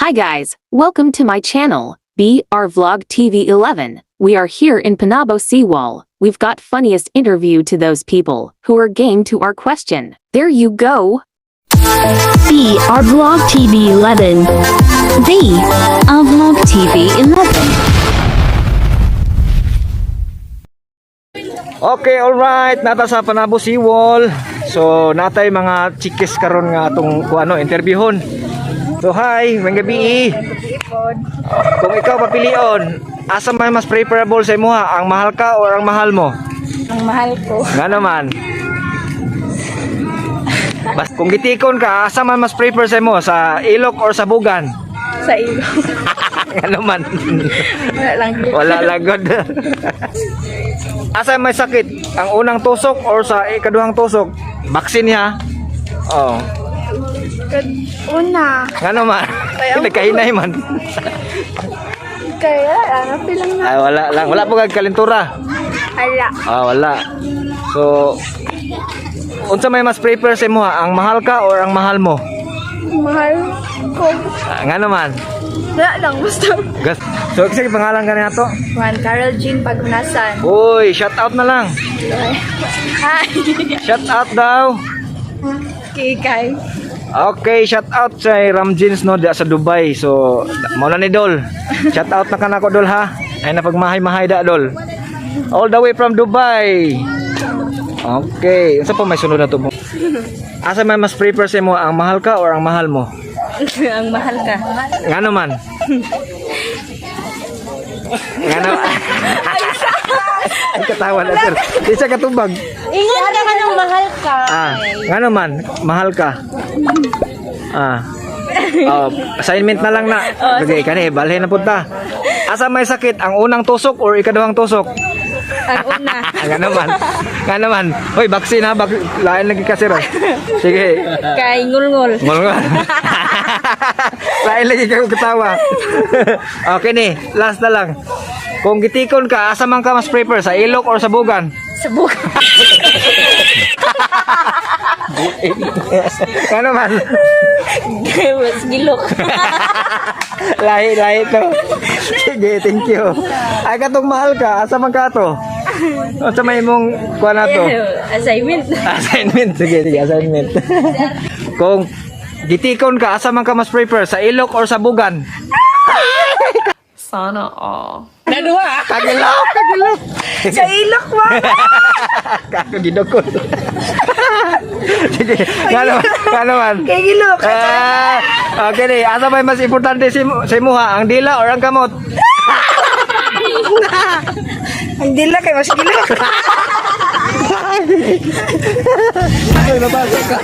Hi guys, welcome to my channel, BR Vlog TV 11. We are here in Panabo Seawall. We've got funniest interview to those people who are game to our question. There you go. B. Our Vlog TV 11. B. Our Vlog TV 11. Okay, alright. Nata sa Panabo Seawall. So, natay mga chikis karon nga atong kung ano, interviewon. So, hi, may gabi. Kung ikaw papilion, asa may mas preferable sa imo ha? Ang mahal ka o ang mahal mo? Ang mahal ko. Nga naman. Bas, kung gitikon ka, asa man mas prefer sa imo? Sa ilok or sa bugan? Sa ilo. Nga naman. Wala lang. Wala lagod. Asa may sakit? Ang unang tusok or sa ikaduhang tusok? Baksin niya. Oh. Una. Nga naman. Kaya- Nagkahinay man. Kaya, ano, pilang na. Ay, wala lang. Wala po kag kalentura. Hala. Ah, wala. So, unsa may mas prefer sa imo? Ang mahal ka or ang mahal mo? Mahal ko. Ah, nga naman. Wala lang. Basta. Gas. So, kasi pangalan ka na to. Juan Carol Jean Pagunasan. Uy, shout out na lang. Hi. Shout out daw. Kikay. Okay, shout out sa Ram Jeans no da sa Dubai. So, na ni Dol. Shout out na kanako Dol ha. Ay napagmahay-mahay da Dol. All the way from Dubai. Okay, unsa pa may sunod na to mo? Asa may mas prefer sa mo ang mahal ka or ang mahal mo? ang mahal ka. Nga naman. Nga naman. Ay katawa na sir. Di siya katubag. Ingat naman ang mahal ka. Ah, nga naman, mahal ka. Ah. Oh, assignment na lang na. Okay, kani balhe na punta. Asa may sakit, ang unang tusok or ikaduhang tusok? Ang una. Nga naman. Nga naman. Hoy, vaccine ha, bak lain lagi kasi ro. Sige. Kay ngulngul. Ngol nga. lain lagi kayo katawa. okay ni, last na lang. Kung gitikon ka, asa man ka mas prefer sa ilok or sa bugan? Sabuk. Nga naman. Mas gilok. lahi, lahi to. Sige, thank you. Ay, katong mahal ka, asa man ka to? Asa may mong kuha na to? Assignment. Assignment. Sige, sige, assignment. Kung gitikon ka, asa man ka mas prefer? Sa ilok or sa bugan? Sana all. Nadua. Kagilok, kagilok. Sa ilok mo. Kako ginukod. Sige, nga naman, nga naman. Kay gilok. Ah, okay ni, asa may mas importante si, si Muha, ang dila or ang kamot? Ang dila kay mas gilok. Ay, nabasa ka.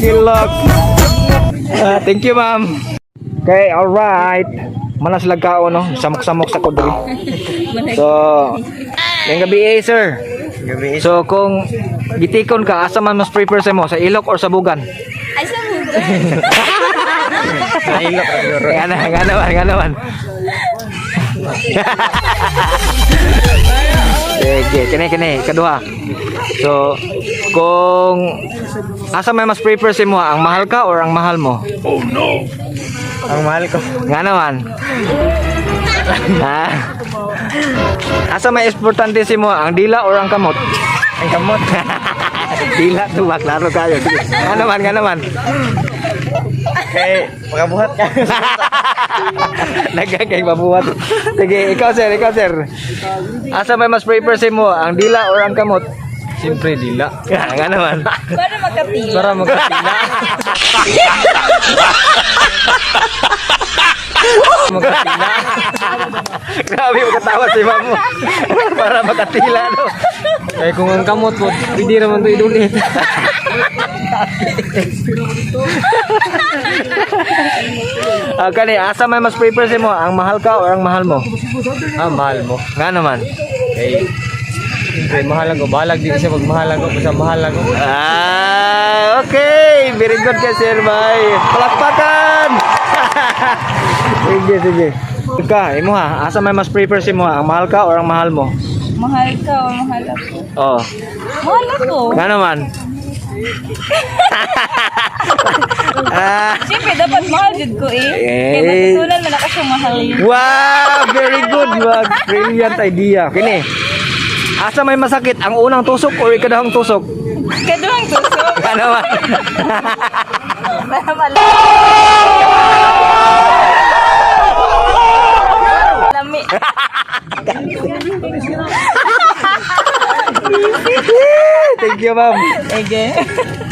Silok. Ah, thank you, ma'am. Okay, alright. Manas lagkao, no? Samok-samok sa kudri. So, yung gabi eh, sir. So, kung gitikon ka, asa man mas prefer sa mo? Sa ilok or sa bugan? Ay, sa muga. Sa ilok. Nga na, nga naman. Sige, kini kini kedua. So, kung asa may mas prefer si mo, ang mahal ka or ang mahal mo? Oh no. Ang mahal ko. Nga naman. ha? Asa may importante si mo, ang dila or ang kamot? Ang kamot. dila to, klaro kayo. Nga naman, nga naman. Eh, magabuhat ka. Nagkakay mabuhat. Sige, ikaw sir, ikaw sir. Asa may mas prefer si mo, ang dila or ang kamot? Siyempre, dila. Nga nga naman. Para makatila. Para magkatila. Magkatila. Grabe mo katawa si mamo. Para makatila no. Eh, kung ang kamot po, pwede naman ito idulit. Ah, kani, asa may mas prefer si mo, ang mahal ka or ang mahal mo? ah, mahal mo. Nga naman. Eh, siyempre, mahal ako. Balag din siya magmahal ako. Basta mahal ako. Ah, okay. Very good ka, Sir Bay. Palakpakan! sige, sige. Ika, imo ha. Asa may mas prefer si mo, ang mahal ka or ang mahal mo? Mahal ka o mahal ako? Oh. Mahal ako. Nga naman. Ah, Siyempre, dapat mahal jud ko eh. Kaya Eh. matutunan man ako siyang mahal yun. wow, very good. Brilliant idea. Kini. Asa may masakit? Ang unang tusok or ikadahang tusok? Kaduhang tusok. Ano man? Para pala. Lami. Thank you, ma'am. Ege.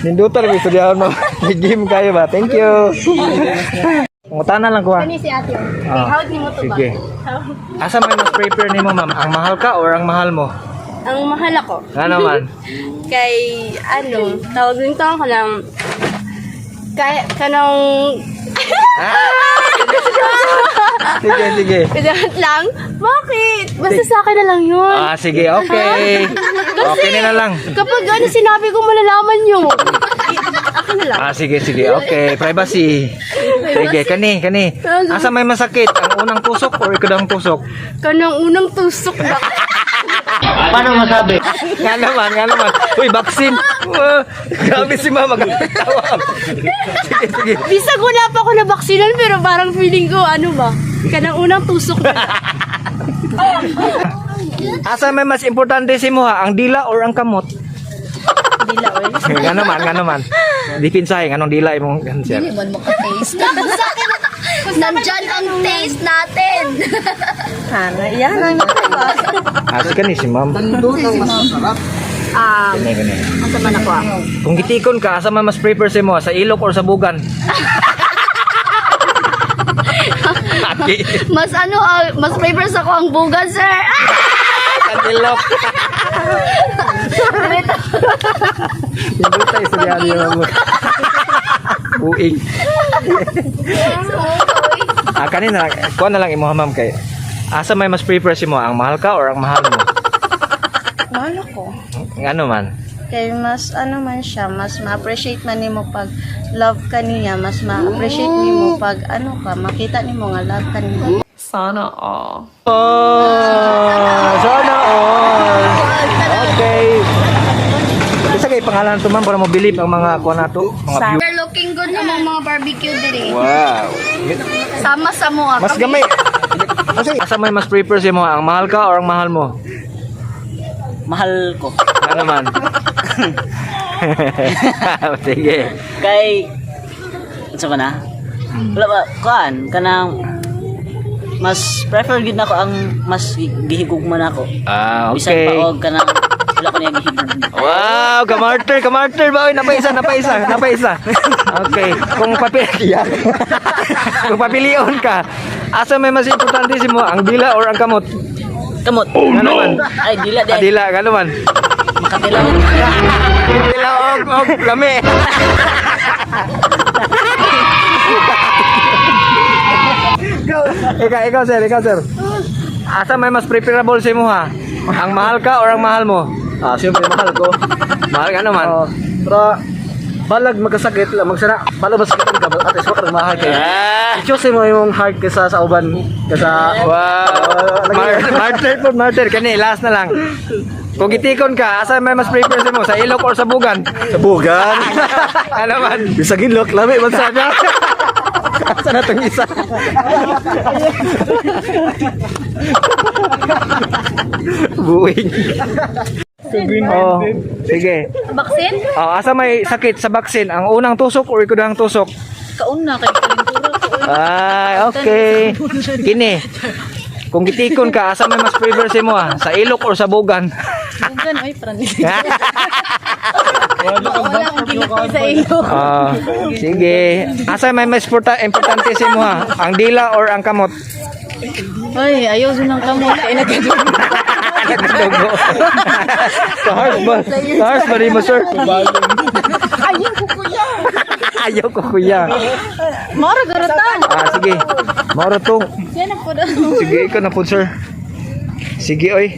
Nindutan may estudyahon, ma'am. May game kayo ba? Thank you. Ngutana lang ko ha. si ate. Ah, Hawag ni mo to ba? Sige. Asa may mas prepare nimo, ma'am? Ang mahal ka or ang mahal mo? Ang mahal ako. Nga naman. Kay, ano, tawag din ko ko lang, kay, kanang, Sige, sige. Pinahit lang? Bakit? Basta sa akin na lang yun. Ah, sige, okay. Okay na lang. Kapag ano sinabi ko, malalaman nyo. Akin na lang. Ah, sige, sige. Okay, privacy. Sige, kani, kani. Asa may masakit? Ang unang tusok or ikadang tusok? Kanang unang tusok na. Paano masabi? nga naman, nga naman. Uy, vaccine. Uh, grabe si mama. Tawa. sige, sige. Bisag wala pa ako na baksinan, pero parang feeling ko, ano ba? Kanang unang tusok na. Asa may mas importante si mo ha? Ang dila or ang kamot? Dila, oy. nga naman, nga naman. Dipinsahe, anong dila imong cancer? Iwan mo ka-taste. Tapos sa akin, nandyan ang taste natin. Hana, yan ang Ah, si kani si ma'am. Ah, Kani, kani. ang sama na ko ah. Kung gitikon ka, asa man mas prepare si mo? Sa ilok or sa bugan? Ati. Mas ano, ah, mas favors ako ang bugan, sir. Sa ilok. Hindi tayo sa diyan yung Uing. ah, kanina, kuha na lang imo ma'am kay. Asa may mas prepare si mo? Ang mahal ka or ang mahal mo? Mahal ko. Ano man? Kaya mas ano man siya, mas ma-appreciate man nimo pag love ka niya, mas ma-appreciate nimo pag ano ka, makita nimo nga love ka niya. Sana all. Oh, sana all. Okay. Isa kay pangalan to ma'am para mo believe ang mga kuha na to, mga view. Sir, looking good namang mga barbecue diri. Wow. Sama sa mo ah. Mas gamay. Kasi asa may mas prepare si mo? Ang mahal ka or ang mahal mo? mahal ko. Ano naman? Sige. Kay unsa ba na? Wala ba kuan kanang mas prefer gid nako ang mas gi- gihigugman ako. Ah, Bisan okay. pa og kanang wala ko niya gihigugman. Wow, kamarter, kamarter ba? Napaisa, napaisa, napaisa. Okay, kung papili, kung papilion ka, asa may mas importante si mo, ang dila or ang kamot? Kamot. Ano naman? Ay dila Ah, di dila, ano man? makatilaw. Dila og og lami. ikaw, ikaw sir, ikaw sir. Asa may mas preferable si mo ha? Ang mahal ka or ang mahal mo? Ah, siyempre mahal ko. Mahal ka naman. Ah, pero balag magkasakit lang magsara balag masakitan ka at least wala mahal kayo Ah! choose mo yung heart kaysa sa uban kaysa Wow! Mar martyr po, martyr. Kani, last na lang. Kung gitikon ka, asa may mas prefer si mo? Sa ilok or sa bugan? sa bugan ano man? bisag ilok lami man sana Asa na itong isa? Buwing. Oh, sige. Baksin? Oh, asa may sakit sa baksin? Ang unang tusok or ikudang tusok? Kauna kay. Ay, okay. Kini. Kung gitikon ka, asa may mas prefer si mo ah? Sa ilok or sa bugan? Bugan oy pranis. Wala akong ginagawa sa iyo. Ah, sige. Asa may mas importa- importante si mo ha? Ang dila or ang kamot? Ay, ayaw din ng kamot kay nagkadugo. Nagdugo. Sa heart ba? Sa heart ba rin mo, sir? Ayun ko kuya. Ayaw ko, kuya. Mara garatan. Ah, sige. Mauro to. Yan ako daw. Sige, ikaw na po, sir. Sige, oy.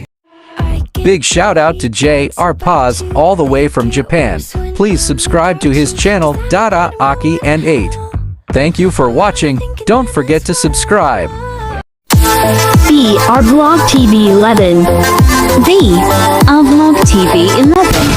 Big shout out to Jay our Paz all the way from Japan. Please subscribe to his channel Dada Aki and 8. Thank you for watching. Don't forget to subscribe. B. Our Vlog TV 11. V. Our Vlog TV 11.